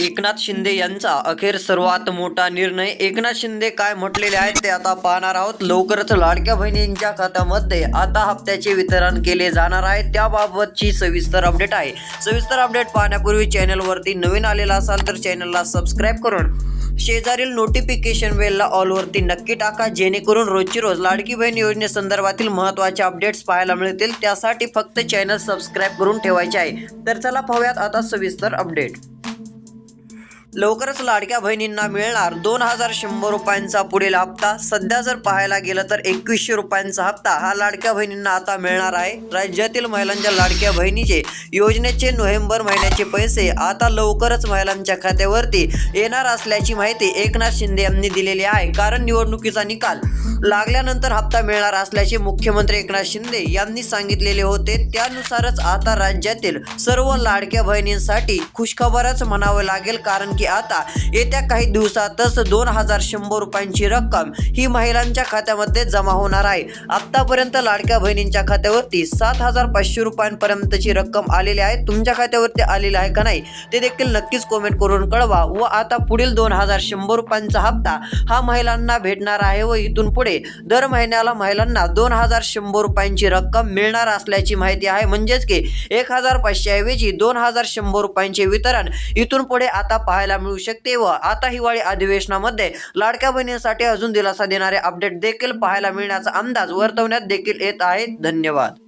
एकनाथ शिंदे यांचा अखेर सर्वात मोठा निर्णय. एकनाथ शिंदे काय म्हटलेले आहेत ते आता पाहणार आहोत. लवकरच लाडक्या बहिणींच्या खात्यामध्ये आता हप्त्याचे वितरण केले जाणार आहे. त्याबाबतची सविस्तर अपडेट आहे. सविस्तर अपडेट पाहण्यापूर्वी चॅनलवरती नवीन आलेला असाल तर चॅनलला सबस्क्राईब करून शेजारील नोटिफिकेशन बेलला ऑलवरती नक्की टाका जेणेकरून रोजची रोज लाडकी बहीण योजनेसंदर्भातील महत्त्वाचे अपडेट्स पाहायला मिळतील. त्यासाठी फक्त चॅनल सबस्क्राईब करून ठेवायचे आहे. तर चला पाहूयात आता सविस्तर अपडेट. लवकरच लाडक्या बहिणींना मिळणार दोन हजार शंभर रुपयांचा पुढील हप्ता. सध्या जर पाहायला गेलं तर एकवीसशे रुपयांचा हप्ता हा लाडक्या बहिणींना आता मिळणार आहे. राज्यातील महिलांच्या लाडक्या बहिणीचे योजनेचे नोव्हेंबर महिन्याचे पैसे आता लवकरच महिलांच्या खात्यावरती येणार असल्याची माहिती एकनाथ शिंदे यांनी दिलेली आहे. कारण निवडणुकीचा निकाल लागल्यानंतर हप्ता मिळणार असल्याचे मुख्यमंत्री एकनाथ शिंदे यांनी सांगितलेले होते. त्यानुसारच आता राज्यातील सर्व लाडक्या बहिणींसाठी खुशखबरच म्हणावं लागेल कारण की आता येत्या काही दिवसातच दोन हजार शंभर रुपयांची रक्कम ही महिलांच्या खात्यामध्ये जमा होणार आहे. आतापर्यंत लाडक्या बहिणींच्या खात्यावरती सात हजार पाचशे रुपयांपर्यंतची रक्कम आलेली आहे. तुमच्या खात्यावरती आलेली आहे का नाही ते देखील नक्कीच कमेंट करून कळवा व आता पुढील दोन हजार शंभर रुपयांचा हप्ता हा महिलांना भेटणार आहे व इथून पुढे दर महिन्याला महिलांना दोन हजार शंभर रुपयांची रक्कम मिळणार असल्याची माहिती आहे. म्हणजेच की एक हजार पाचशे ऐवजी दोन हजार शंभर रुपयांचे वितरण इथून पुढे आता पाहायला पाहायला मिळू शकते व आता हिवाळी अधिवेशनामध्ये लाडक्या बहिणींसाठी अजून दिलासा देणारे अपडेट देखील पाहायला मिळण्याचा अंदाज वर्तवण्यात देखील येत आहे. धन्यवाद.